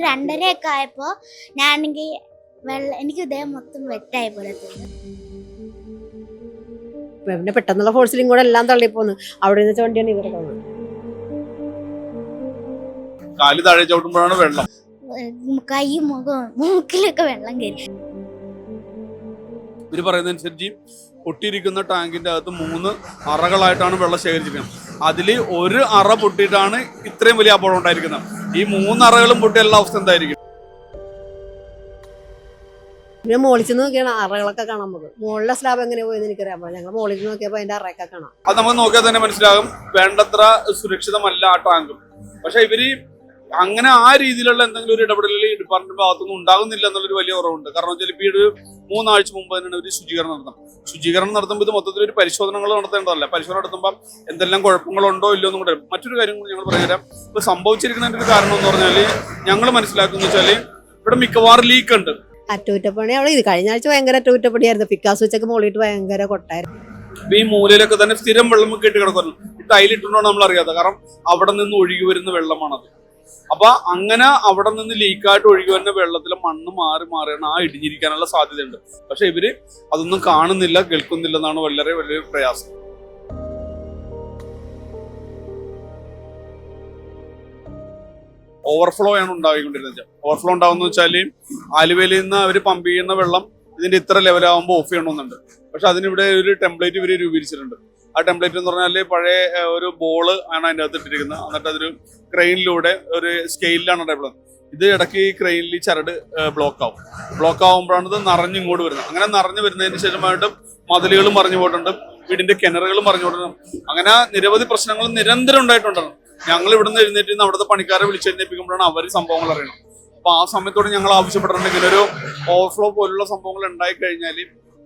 ഒരു രണ്ടരയൊക്കെ ആയപ്പോ ഞാനാണെങ്കിൽ വെള്ളം എനിക്ക് ഇദ്ദേഹം മൊത്തം വെറ്റായ പോലെ തോന്നി. പിന്നെ പെട്ടെന്നുള്ള ഫോഴ്സിലും കൂടെ എല്ലാം പോന്നു. അവിടെ നിന്ന് ചോണ്ടിയാണ് ഇവിടെ തോന്നുന്നത് കാൽ താഴെ ചവിട്ടുമ്പോഴാണ് വെള്ളം. കൈ മുഖം മൂക്കിലൊക്കെ വെള്ളം കയറി. ഇവർ പറയുന്നതനുസരിച്ച് പൊട്ടിയിരിക്കുന്ന ടാങ്കിന്റെ അകത്ത് മൂന്ന് അറകളായിട്ടാണ് വെള്ളം ശേഖരിച്ചിരിക്കുന്നത്. അതിൽ ഒരു അറ പൊട്ടിയിട്ടാണ് ഇത്രയും വലിയ അപകടം ഉണ്ടായിരിക്കുന്നത്. ഈ മൂന്നറകളും പൊട്ടിയുള്ള അവസ്ഥ എന്തായിരിക്കും? പിന്നെ മോളിച്ച് നോക്കിയാണ് അറകളൊക്കെ കാണാൻ പോകും മുകളിലെ സ്ലാബ് എങ്ങനെ പോയെന്ന് എനിക്കറിയാം പാടില്ല. ഞങ്ങൾ നിന്ന് നോക്കിയപ്പോൾ അതിന്റെ അറയൊക്കെ കാണാം. അത് നമ്മൾ നോക്കിയാൽ തന്നെ മനസ്സിലാകും. വേണ്ടത്ര സുരക്ഷിതമല്ല ആ ടാങ്കും പക്ഷെ ഇവർ അങ്ങനെ ആ രീതിയിലുള്ള എന്തെങ്കിലും ഒരു ഇടപെടലിൽ ഈ ഡിപ്പാർട്ട്മെന്റ് ഭാഗത്തുനിന്ന് ഉണ്ടാകുന്നില്ല എന്നുള്ളൊരു വലിയ കുറവുണ്ട് കാരണം വെച്ചാൽ ഇപ്പോൾ ഈ ഒരു മൂന്നാഴ്ച മുമ്പ് തന്നെയാണ് ഒരു ശുചീകരണം നടത്തണം ശുചീകരണം നടത്തുമ്പോൾ ഇത് മൊത്തത്തിൽ ഒരു പരിശോധനകൾ നടത്തേണ്ടതല്ല. പരിശോധന നടത്തുമ്പോൾ എന്തെല്ലാം കുഴപ്പങ്ങളുണ്ടോ ഇല്ലയോ എന്നും കൂടെ മറ്റൊരു കാര്യം കൂടി ഞങ്ങൾ പറഞ്ഞുതരാം ഇപ്പൊ സംഭവിച്ചിരിക്കുന്നതിന്റെ ഒരു കാരണം എന്ന് പറഞ്ഞാൽ ഞങ്ങൾ മനസ്സിലാക്കുന്ന വെച്ചാൽ ഇവിടെ മിക്കവാറും ലീക്ക് ഉണ്ട്. അറ്റകുറ്റപ്പണി അവിടെ ഇത് കഴിഞ്ഞ ആഴ്ച ഭയങ്കര അറ്റകുറ്റപ്പണിയായിരുന്നു. പിക്കാസ് വെച്ചൊക്കെ മോളിട്ട് ഭയങ്കര കൊട്ടായിരുന്നു. ഇപ്പൊ ഈ മൂലയിലൊക്കെ തന്നെ സ്ഥിരം വെള്ളം കെട്ടി കിടക്കുന്നു ഈ ടൈലിട്ടുണ്ടോ നമ്മൾ അറിയാത്ത. കാരണം അവിടെ നിന്ന് ഒഴുകി വരുന്ന വെള്ളമാണത്. അപ്പൊ അങ്ങനെ അവിടെ നിന്ന് ലീക്കായിട്ട് ഒഴുകി വരുന്ന വെള്ളത്തിലെ മണ്ണ് മാറി മാറിയാണ് ആ ഇടിഞ്ഞിരിക്കാനുള്ള സാധ്യതയുണ്ട്. പക്ഷെ ഇവർ അതൊന്നും കാണുന്നില്ല കേൾക്കുന്നില്ല എന്നാണ് വളരെ വലിയ പ്രയാസം. ഓവർഫ്ലോ ആണ് ഉണ്ടായിക്കൊണ്ടിരുന്നത്. ഓവർഫ്ലോ ഉണ്ടാവുന്ന വെച്ചാൽ ആലുവയിൽ നിന്ന് അവർ പമ്പ് ചെയ്യുന്ന വെള്ളം ഇതിന്റെ ഇത്ര ലെവലാകുമ്പോൾ ഓഫ് ചെയ്യണമെന്നുണ്ട്. പക്ഷെ അതിനിവിടെ ഒരു ടെംപ്ലേറ്റ് ഇവർ രൂപീകരിച്ചിട്ടുണ്ട്. ആ ടെംപ്ലേറ്റ് എന്ന് പറഞ്ഞാൽ പഴയ ഒരു ബോൾ ആണ് അതിന്റെ അകത്ത് ഇട്ടിരിക്കുന്നത്. എന്നിട്ട് അതൊരു ക്രെയിനിലൂടെ ഒരു സ്കെയിലാണ് ഡെവലപ്പ് ഇത് ഇടയ്ക്ക് ഈ ക്രെയിനിൽ ചരട് ബ്ലോക്ക് ആവും. ബ്ലോക്ക് ആവുമ്പോഴാണ് ഇത് നിറഞ്ഞ് ഇങ്ങോട്ട് വരുന്നത്. അങ്ങനെ നിറഞ്ഞു വരുന്നതിന് ശേഷമായിട്ടും മതിലുകളും മറിഞ്ഞു പോയിട്ടുണ്ട്. വീടിന്റെ കിണറുകളും മറിഞ്ഞു പോയിട്ടുണ്ട്. അങ്ങനെ നിരവധി പ്രശ്നങ്ങൾ നിരന്തരം ഉണ്ടായിട്ടുണ്ടായിരുന്നു. ഞങ്ങൾ ഇവിടുന്ന് എഴുന്നേറ്റ് നിന്ന് അവിടുത്തെ പണിക്കാരെ വിളിച്ചെഴുന്നേപ്പിക്കുമ്പോഴാണ് അവർ സംഭവങ്ങൾ അറിയണം അപ്പൊ ആ സമയത്തോട് ഞങ്ങൾ ആവശ്യപ്പെട്ടിട്ടുണ്ട് ഇങ്ങനെ ഒരു ഓവർഫ്ലോ പോലുള്ള സംഭവങ്ങൾ ഉണ്ടായി കഴിഞ്ഞാൽ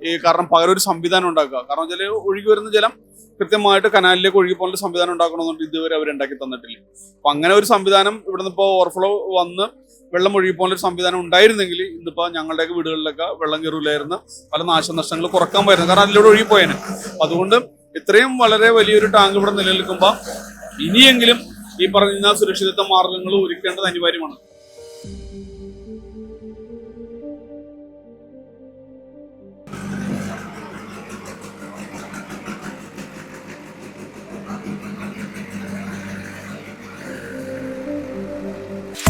ഈ കാരണം പകരം ഒരു സംവിധാനം ഉണ്ടാക്കുക. കാരണം വെച്ചാൽ ഒഴുകി വരുന്ന ജലം കൃത്യമായിട്ട് കനാലിലേക്ക് ഒഴുകി പോകുന്ന സംവിധാനം ഉണ്ടാക്കണമെന്നുണ്ട് ഇതുവരെ അവർ ഉണ്ടാക്കി തന്നിട്ടില്ല. അപ്പൊ അങ്ങനെ ഒരു സംവിധാനം ഇവിടുന്ന് ഇപ്പോൾ ഓവർഫ്ലോ വന്ന് വെള്ളം ഒഴുകി പോകുന്ന ഒരു സംവിധാനം ഉണ്ടായിരുന്നെങ്കിൽ ഇന്നിപ്പോ ഞങ്ങളുടെയൊക്കെ വീടുകളിലൊക്കെ വെള്ളം കയറില്ലായിരുന്നു പല നാശനഷ്ടങ്ങൾ കുറയ്ക്കാൻ പോയിരുന്നു കാരണം അതിലൂടെ ഒഴുകി പോയേനെ. അതുകൊണ്ട് ഇത്രയും വളരെ വലിയൊരു ടാങ്ക് ഇവിടെ നിലനിൽക്കുമ്പോൾ ഇനിയെങ്കിലും ഈ പറഞ്ഞ സുരക്ഷിതത്വ മാർഗങ്ങൾ ഒരുക്കേണ്ടത് അനിവാര്യമാണ്.